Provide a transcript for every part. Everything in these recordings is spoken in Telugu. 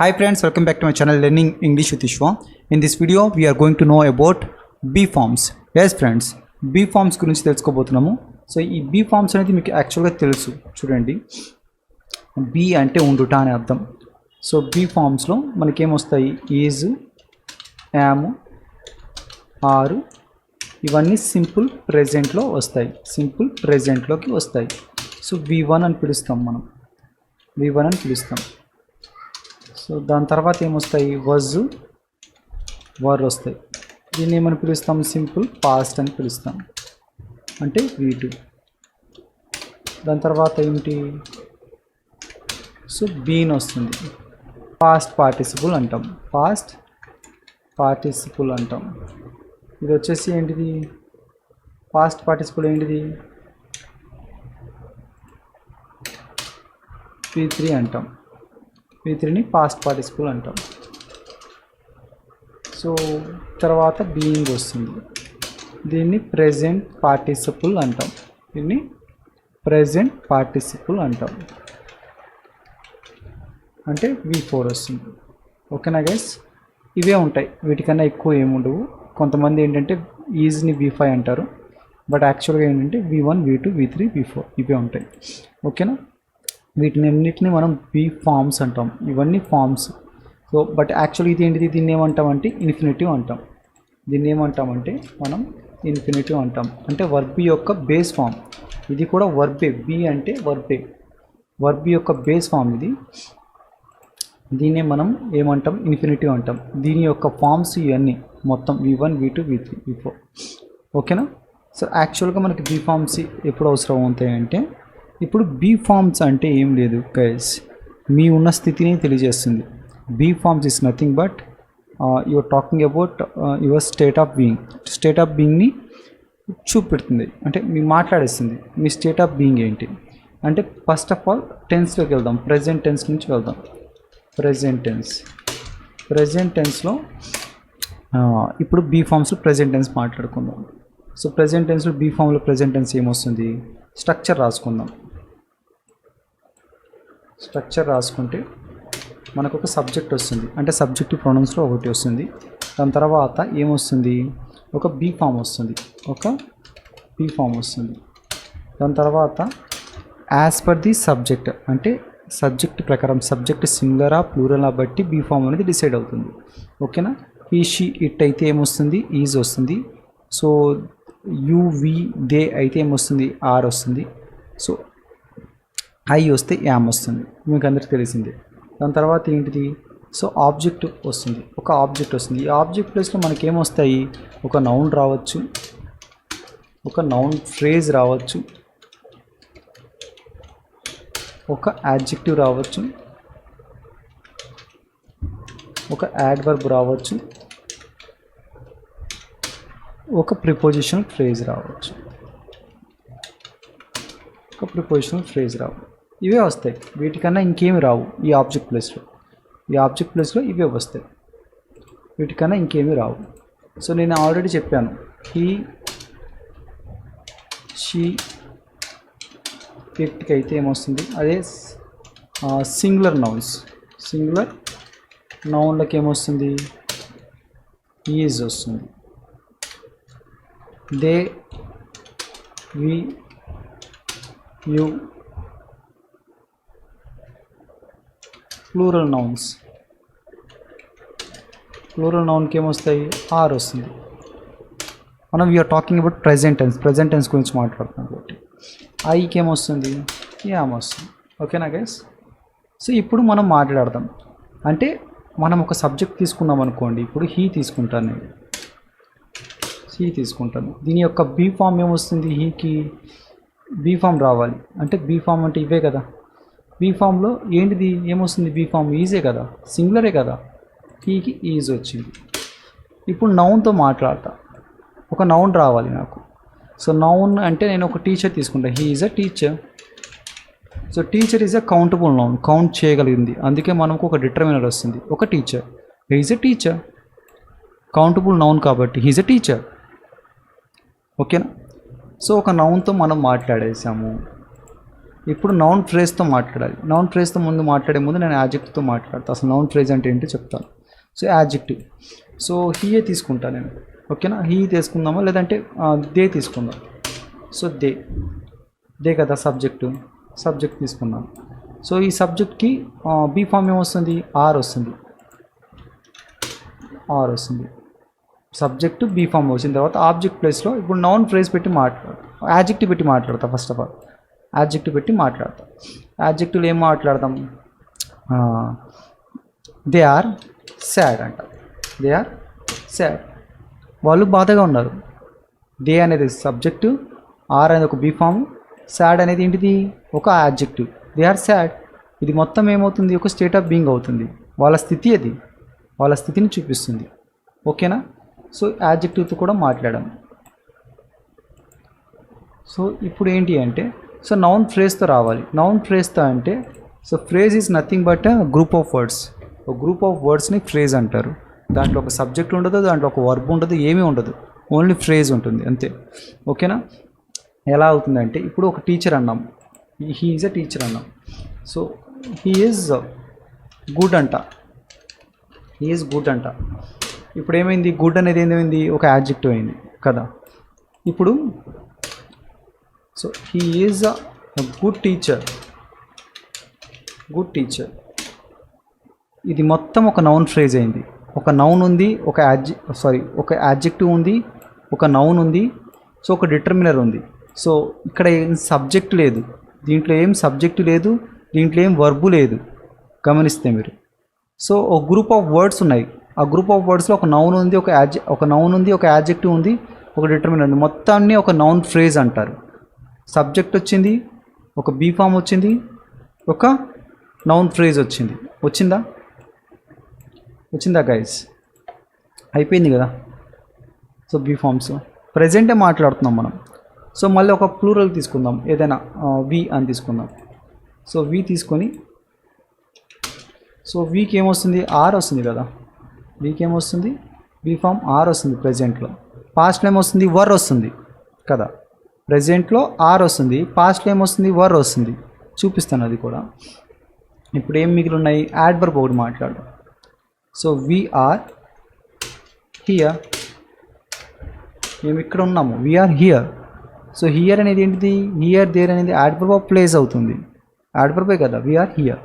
Hi friends, welcome back to my channel Learning English with Ishwa. In this video, we are going to know about B forms. Yes friends, B forms గురించి తెలుసుకోబోతున్నాము. సో ఈ బీ ఫార్మ్స్ అనేది మీకు యాక్చువల్గా తెలుసు. చూడండి. బీ అంటే ఉండుట అని అర్థం. సో బీ ఫార్మ్స్లో మనకేమొస్తాయి? ఈజ్ యామ్ ఆరు ఇవన్నీ సింపుల్ ప్రెజెంట్లో వస్తాయి. సింపుల్ ప్రెజెంట్లోకి వస్తాయి. సో వి వన్ అని పిలుస్తాం మనం. వి వన్ అని పిలుస్తాం. సో దాని తర్వాత ఏమొస్తాయి? వజ్ వర్ వస్తాయి. దీన్ని ఏమని పిలుస్తాం? సింపుల్ పాస్ట్ అని పిలుస్తాం. అంటే వీ దాని తర్వాత ఏంటి సో బీన్ వస్తుంది. పాస్ట్ పార్టిసిపుల్ అంటాం. పాస్ట్ పార్టిసిపుల్ అంటాం. ఇది వచ్చేసి ఏంటిది? పాస్ట్ పార్టిసిపుల్ ఏంటిది? పీ త్రీ అంటాం. వి త్రీని పాస్ట్ పార్టిసిపుల్ అంటాం. సో తర్వాత బీయింగ్ వస్తుంది. దీన్ని ప్రెజెంట్ పార్టిసిపుల్ అంటాం. దీన్ని ప్రెజెంట్ పార్టిసిపుల్ అంటాం. అంటే వి ఫోర్ వస్తుంది. ఓకేనా గైస్ ఇవే ఉంటాయి. వీటికన్నా ఎక్కువ ఏముండవు కొంతమంది ఏంటంటే ఈజ్ని వి ఫైవ్ అంటారు. బట్ యాక్చువల్గా ఏంటంటే V one V two V three V four ఇవే ఉంటాయి. ఓకేనా? వీటిని మనం బీ ఫార్మ్స్ అంటాం. ఇవన్నీ ఫార్మ్స్ సో బట్ యాక్చువల్లీ ఇది ఏంటిది? దీన్ని ఏమంటామంటే ఇన్ఫినిటివ్ అంటాం. దీన్ని ఏమంటామంటే మనం ఇన్ఫినిటివ్ అంటాం. అంటే వర్బ్ యొక్క బేస్ ఫామ్ ఇది కూడా వర్బే బి అంటే వర్బే వర్బ్ యొక్క బేస్ ఫామ్ ఇది. దీన్నే మనం ఏమంటాం? ఇన్ఫినిటివ్ అంటాం. దీని యొక్క ఫామ్స్ ఇవన్నీ. మొత్తం V one V two V three V four ఓకేనా సో యాక్చువల్గా మనకి బీ ఫామ్స్ ఎప్పుడు అవసరం అవుతాయంటే ఇప్పుడు బీ ఫామ్స్ అంటే ఏం లేదు గైస్ మీ ఉన్న స్థితిని తెలియజేస్తుంది. B forms is nothing but your talking about your state of being. State of బీయింగ్ని చూపెడుతుంది. అంటే మీ మాట్లాడేస్తుంది మీ స్టేట్ ఆఫ్ బీయింగ్ ఏంటి? అంటే ఫస్ట్ ఆఫ్ ఆల్ టెన్స్లోకి వెళ్దాం. ప్రజెంట్ టెన్స్ నుంచి వెళ్దాం. Present tense. ప్రజెంట్ టెన్స్లో ఇప్పుడు బీ ఫామ్స్ ప్రజెంట్ టెన్స్ మాట్లాడుకుందాం. సో ప్రజెంట్ టెన్స్లో బీ ఫామ్లో ప్రజెంట్ టెన్స్ ఏమొస్తుంది? స్ట్రక్చర్ రాసుకుందాం. స్ట్రక్చర్ రాసుకుంటే మనకు ఒక సబ్జెక్ట్ వస్తుంది. అంటే సబ్జెక్టివ్ ప్రొనౌన్స్లో ఒకటి వస్తుంది. దాని తర్వాత ఏమొస్తుంది? ఒక బీ ఫామ్ వస్తుంది. ఒక బీ ఫామ్ వస్తుంది. దాని తర్వాత యాజ్ పర్ ది సబ్జెక్ట్ అంటే సబ్జెక్ట్ ప్రకారం సబ్జెక్ట్ సింగులరా ప్లూరలా బట్టి బీ ఫామ్ అనేది డిసైడ్ అవుతుంది. ఓకేనా ఈషీ ఇట్ అయితే ఏమొస్తుంది? ఈజ్ వస్తుంది. సో యూవి దే అయితే ఏమొస్తుంది? ఆర్ వస్తుంది. సో ఐ వస్తే యామ్ వస్తుంది. మీకు అందరికీ తెలిసిందే. దాని తర్వాత ఏంటిది? సో ఆబ్జెక్ట్ వస్తుంది. ఒక ఆబ్జెక్ట్ వస్తుంది. ఈ ఆబ్జెక్ట్ ప్లేస్లో మనకేమొస్తాయి ఒక నౌన్ రావచ్చు. ఒక నౌన్ ఫ్రేజ్ రావచ్చు. ఒక యాడ్జెక్టివ్ రావచ్చు. ఒక యాడ్వర్బ్ రావచ్చు. ఒక ప్రిపోజిషన్ ఫ్రేజ్ రావచ్చు. ఒక ప్రిపోజిషన్ ఫ్రేజ్ రావచ్చు. ఇవే వస్తాయి. వీటికన్నా ఇంకేమి రావు ఈ ఆబ్జెక్ట్ ప్లేస్లో. ఈ ఆబ్జెక్ట్ ప్లేస్లో ఇవే వస్తాయి. వీటికన్నా ఇంకేమీ రావు. సో నేను ఆల్రెడీ చెప్పాను. హీ షీ ఇట్కి అయితే ఏమొస్తుంది? అదే సింగులర్ నౌన్స్. సింగులర్ నౌన్లకి ఏమొస్తుంది ఈజ్ వస్తుంది. They we you plural nouns plural నౌన్కి ఏమొస్తాయి? ఆర్ వస్తుంది. మనం we are talking about present tense present tense గురించి మాట్లాడుతున్నాం కాబట్టి. ఐకి ఏమొస్తుంది? యామ్ వస్తుంది. ఓకేనా గైస్ సో ఇప్పుడు మనం మాట్లాడదాం. అంటే మనం ఒక సబ్జెక్ట్ తీసుకున్నాం అనుకోండి. ఇప్పుడు హీ తీసుకుంటాను నేను. హీ తీసుకుంటాను. దీని యొక్క బీ ఫామ్ ఏమొస్తుంది? హీకి బీ ఫామ్ రావాలి. అంటే బీ ఫామ్ అంటే ఇవే కదా. బీ ఫామ్లో ఏంటిది? ఏమొస్తుంది? బీ ఫామ్ ఈజే కదా? సింగులరే కదా? టీకి ఈజ్ వచ్చింది. ఇప్పుడు నౌన్తో మాట్లాడతా. ఒక నౌన్ రావాలి నాకు. సో నౌన్ అంటే నేను ఒక టీచర్ తీసుకుంటా. He is a teacher so teacher is a countable noun count చేయగలిగింది. అందుకే మనకు ఒక డిటర్మినర్ వస్తుంది. ఒక teacher is a teacher countable noun కాబట్టి హీజ్ అ టీచర్ ఓకేనా సో ఒక నౌన్తో మనం మాట్లాడేసాము. ఇప్పుడు నౌన్ ఫ్రేజ్తో మాట్లాడాలి. నౌన్ ఫ్రేజ్తో ముందు మాట్లాడే ముందు నేను యాజెక్టివ్తో మాట్లాడతాను అసలు నౌన్ ఫ్రేజ్ అంటే ఏంటో చెప్తాను. సో యాజెక్టివ్ సో హీయే తీసుకుంటాను నేను. ఓకేనా? హీ తీసుకుందామా? లేదంటే దే తీసుకుందాం. సో దే దే కదా సబ్జెక్టు సబ్జెక్ట్ తీసుకుందాం. సో ఈ సబ్జెక్ట్కి బీ ఫామ్ ఏమొస్తుంది ఆర్ వస్తుంది? ఆర్ వస్తుంది. సబ్జెక్టు బీ ఫామ్ వచ్చిన తర్వాత ఆబ్జెక్ట్ ప్లేస్లో ఇప్పుడు నౌన్ ఫ్రేజ్ పెట్టి మాట్లాడు. యాజెక్టివ్ పెట్టి మాట్లాడతా ఫస్ట్ ఆఫ్ ఆల్ యాబ్జెక్టివ్ పెట్టి మాట్లాడతాం. యాబ్జెక్టివ్లు ఏం మాట్లాడతాం? దే ఆర్ శాడ్ అంట. దే ఆర్ శాడ్ వాళ్ళు బాధగా ఉన్నారు. దే అనేది సబ్జెక్టు ఆర్ అనేది ఒక బీ ఫామ్ అనేది ఏంటిది? ఒక యాబ్జెక్టివ్ దే ఆర్ శాడ్ ఇది మొత్తం ఏమవుతుంది? ఒక స్టేట్ ఆఫ్ బీయింగ్ అవుతుంది. వాళ్ళ స్థితి అది. వాళ్ళ స్థితిని చూపిస్తుంది. ఓకేనా సో యాబ్జెక్టివ్తో కూడా మాట్లాడాము సో ఇప్పుడు ఏంటి అంటే సో నౌన్ ఫ్రేజ్తో రావాలి. నౌన్ ఫ్రేజ్తో అంటే so phrase is nothing but group of words ఒక గ్రూప్ ఆఫ్ వర్డ్స్ని ఫ్రేజ్ అంటారు. దాంట్లో ఒక సబ్జెక్ట్ ఉండదు దాంట్లో ఒక వర్బ్ ఉండదు ఏమీ ఉండదు. ఓన్లీ ఫ్రేజ్ ఉంటుంది అంతే. ఓకేనా ఎలా అవుతుందంటే ఇప్పుడు ఒక టీచర్ అన్నాం. హీ ఈజ్ అ టీచర్ అన్నాం. సో హీ ఈజ్ గుడ్ అంట. హీ ఈజ్ గుడ్ అంట. ఇప్పుడు ఏమైంది? గుడ్ అనేది ఏమైంది? ఒక యాడ్జెక్టివ్ అయింది కదా. ఇప్పుడు so he is a good teacher good teacher ఇది మొత్తం ఒక నౌన్ ఫ్రేజ్ అయింది. ఒక నౌన్ ఉంది ఒక యాడ్జి సారీ ఒక యాడ్జెక్టివ్ ఉంది ఒక నౌన్ ఉంది సో ఒక డిటర్మినర్ ఉంది. సో ఇక్కడ ఏం సబ్జెక్ట్ లేదు. దీంట్లో ఏం సబ్జెక్టు లేదు దీంట్లో ఏం వర్బు లేదు. గమనిస్తే మీరు. సో ఒక గ్రూప్ ఆఫ్ వర్డ్స్ ఉన్నాయి. ఆ గ్రూప్ ఆఫ్ వర్డ్స్లో ఒక నౌన్ ఉంది ఒక యాజ్ ఒక నౌన్ ఉంది ఒక యాడ్జెక్టివ్ ఉంది ఒక డిటర్మినర్ ఉంది. మొత్తాన్ని ఒక నౌన్ ఫ్రేజ్ అంటారు. సబ్జెక్ట్ వచ్చింది ఒక బీఫామ్ వచ్చింది ఒక నౌన్ ఫ్రేజ్ వచ్చింది. వచ్చిందా? వచ్చిందా గైస్ అయిపోయింది కదా? సో బీఫామ్స్ ప్రజెంటే మాట్లాడుతున్నాం మనం. సో మళ్ళీ ఒక ప్లూరల్ తీసుకుందాం. ఏదైనా వి అని తీసుకుందాం. సో వి తీసుకొని సో వీకి ఏమొస్తుంది? ఆర్ వస్తుంది కదా? వీకి ఏమొస్తుంది? బీఫామ్ ఆర్ వస్తుంది ప్రజెంట్లో టైం వస్తుంది వర్ వస్తుంది కదా? ప్రజెంట్లో ఆర్ వస్తుంది పాస్ట్లో ఏమొస్తుంది వర్ వస్తుంది. చూపిస్తాను అది కూడా. ఇప్పుడు ఏం మిగిలి ఉన్నాయి? యాడ్వర్బ్ ఒకటి మాట్లాడు. సో వీఆర్ హియర్ మేము ఇక్కడ ఉన్నాము. వీఆర్ హియర్ సో హియర్ అనేది ఏంటిది? హియర్ దేర్ అనేది యాడ్వర్బ్ ఆఫ్ ప్లేస్ అవుతుంది. యాడ్వర్బే కదా? వీఆర్ హియర్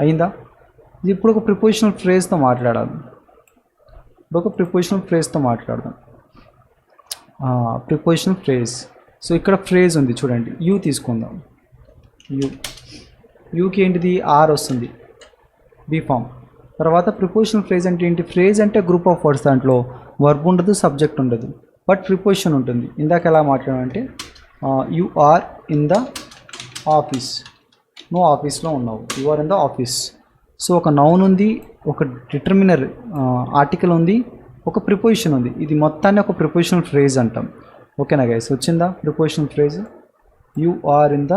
అయిందా? ఇది ఇప్పుడు ఒక ప్రిపోజిషనల్ ఫ్రేజ్తో మాట్లాడాలి. ఇప్పుడు ఒక ప్రిపోజిషనల్ ఫ్రేజ్తో మాట్లాడదాం. ప్రిపోజిషనల్ ఫ్రేజ్ సో ఇక్కడ ఫ్రేజ్ ఉంది చూడండి. యూ తీసుకుందాం. యూ యూకి ఏంటిది? ఆర్ వస్తుంది. బీ ఫామ్ తర్వాత ప్రిపోజిషనల్ ఫ్రేజ్ అంటే ఏంటి? ఫ్రేజ్ అంటే గ్రూప్ ఆఫ్ వర్డ్స్ దాంట్లో. వర్బ్ ఉండదు సబ్జెక్ట్ ఉండదు. బట్ ప్రిపోజిషన్ ఉంటుంది. ఇందాక ఎలా మాట్లాడాలంటే you are in the office నువ్వు ఆఫీస్లో ఉన్నావు. You are in the office so ఒక నౌన్ ఉంది ఒక డిటర్మినర్ ఆర్టికల్ ఉంది ఒక ప్రిపోజిషన్ ఉంది. ఇది మొత్తాన్ని ఒక ప్రిపోజిషనల్ ఫ్రేజ్ అంటాం. ఓకేనా గైస్ వచ్చిందా? Prepositional phrase you are in the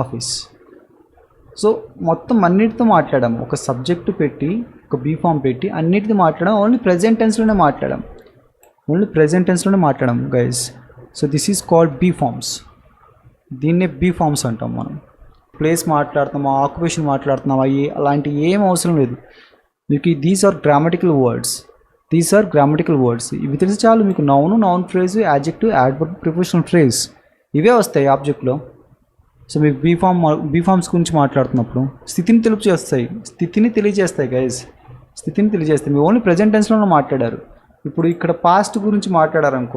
office so మొత్తం అన్నిటితో మాట్లాడాము ఒక సబ్జెక్టు పెట్టి ఒక బీఫామ్ పెట్టి అన్నిటితో మాట్లాడాం. ఓన్లీ ప్రజెంట్ టెన్స్లోనే మాట్లాడాం. ఓన్లీ ప్రజెంట్ టెన్స్లోనే మాట్లాడాం guys so this is called B forms దీన్నే బీ ఫామ్స్ అంటాం మనం. ప్లేస్ మాట్లాడుతున్నామా? ఆక్యుపేషన్ మాట్లాడుతున్నామా? అవి అలాంటి ఏం అవసరం లేదు. మీకు these are grammatical words these are grammatical words ఇవి తెలిసి చాలు మీకు noun noun phrase adjective adverb prepositional phrase ఇవే వస్తాయి ఆబ్జెక్ట్లో సో మీకు బీఫామ్ బీఫామ్స్ గురించి మాట్లాడుతున్నప్పుడు స్థితిని తెలుపు చేస్తాయి స్థితిని తెలియజేస్తాయి గైజ్ స్థితిని తెలియజేస్తాయి. మీ ఓన్లీ ప్రజెంట్ టెన్స్లోనే మాట్లాడారు. ఇప్పుడు ఇక్కడ పాస్ట్ గురించి మాట్లాడారు అనుకో